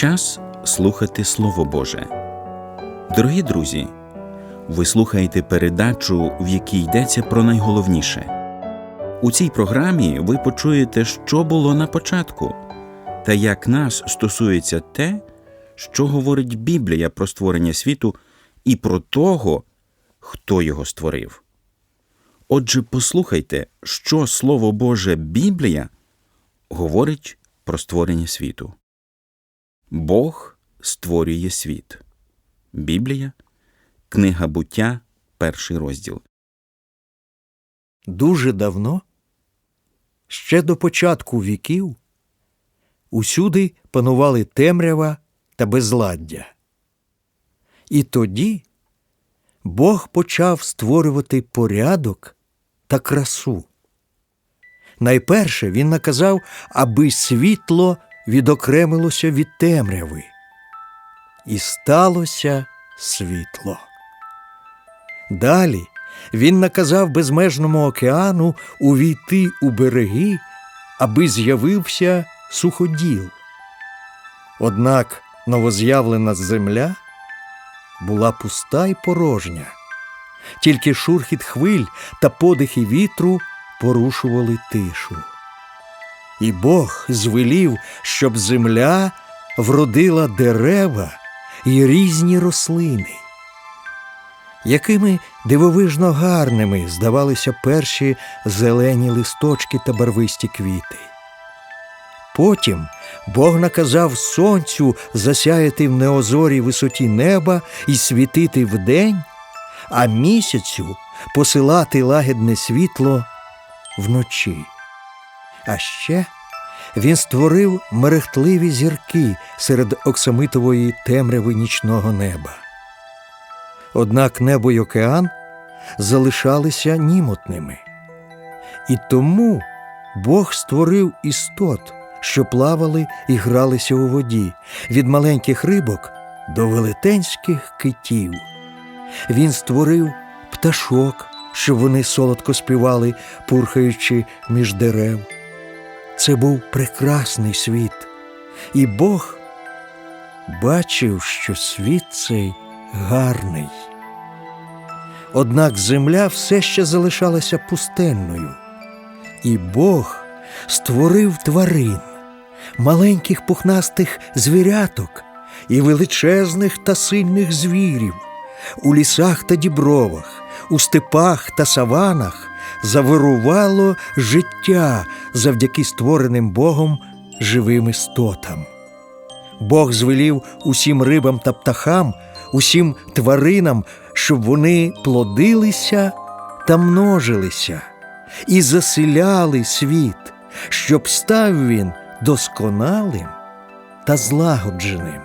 Час слухати Слово Боже. Дорогі друзі, ви слухаєте передачу, в якій йдеться про найголовніше. У цій програмі ви почуєте, що було на початку, та як нас стосується те, що говорить Біблія про створення світу і про того, хто його створив. Отже, послухайте, що Слово Боже Біблія говорить про створення світу. Бог створює світ. Біблія, Книга буття, перший розділ. Дуже давно, ще до початку віків, усюди панували темрява та безладдя. І тоді Бог почав створювати порядок та красу. Найперше він наказав, аби світло відокремилося від темряви. І сталося світло. Далі він наказав безмежному океану увійти у береги, аби з'явився суходіл. Однак новоз'явлена земля була пуста й порожня, тільки шурхіт хвиль та подихи вітру порушували тишу. І Бог звелів, щоб земля вродила дерева і різні рослини. Якими дивовижно гарними здавалися перші зелені листочки та барвисті квіти. Потім Бог наказав сонцю засяяти в неозорій висоті неба і світити вдень, а місяцю посилати лагідне світло вночі. А ще він створив мерехтливі зірки серед оксамитової темряви нічного неба. Однак небо й океан залишалися німотними. І тому Бог створив істот, що плавали і гралися у воді, від маленьких рибок до велетенських китів. Він створив пташок, щоб вони солодко співали, пурхаючи між дерев. Це був прекрасний світ, і Бог бачив, що світ цей гарний. Однак земля все ще залишалася пустельною, і Бог створив тварин, маленьких пухнастих звіряток і величезних та сильних звірів. У лісах та дібровах, у степах та саванах завирувало життя завдяки створеним Богом живим істотам. Бог звелів усім рибам та птахам, усім тваринам, щоб вони плодилися та множилися і заселяли світ, щоб став він досконалим та злагодженим.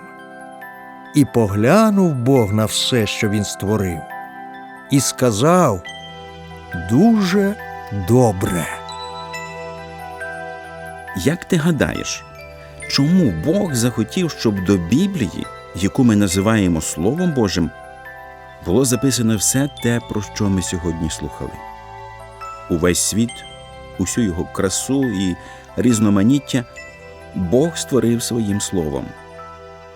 І поглянув Бог на все, що він створив, і сказав дуже добре. Як ти гадаєш, чому Бог захотів, щоб до Біблії, яку ми називаємо Словом Божим, було записано все те, про що ми сьогодні слухали? Увесь світ, усю його красу і різноманіття Бог створив своїм словом,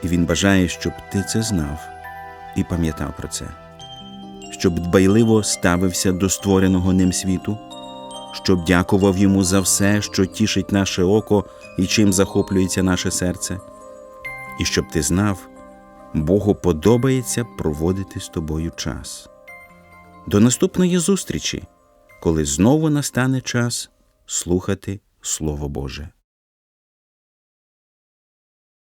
і Він бажає, щоб ти це знав і пам'ятав про це, щоб дбайливо ставився до створеного ним світу, щоб дякував йому за все, що тішить наше око і чим захоплюється наше серце, і щоб ти знав, Богу подобається проводити з тобою час. До наступної зустрічі, коли знову настане час слухати Слово Боже.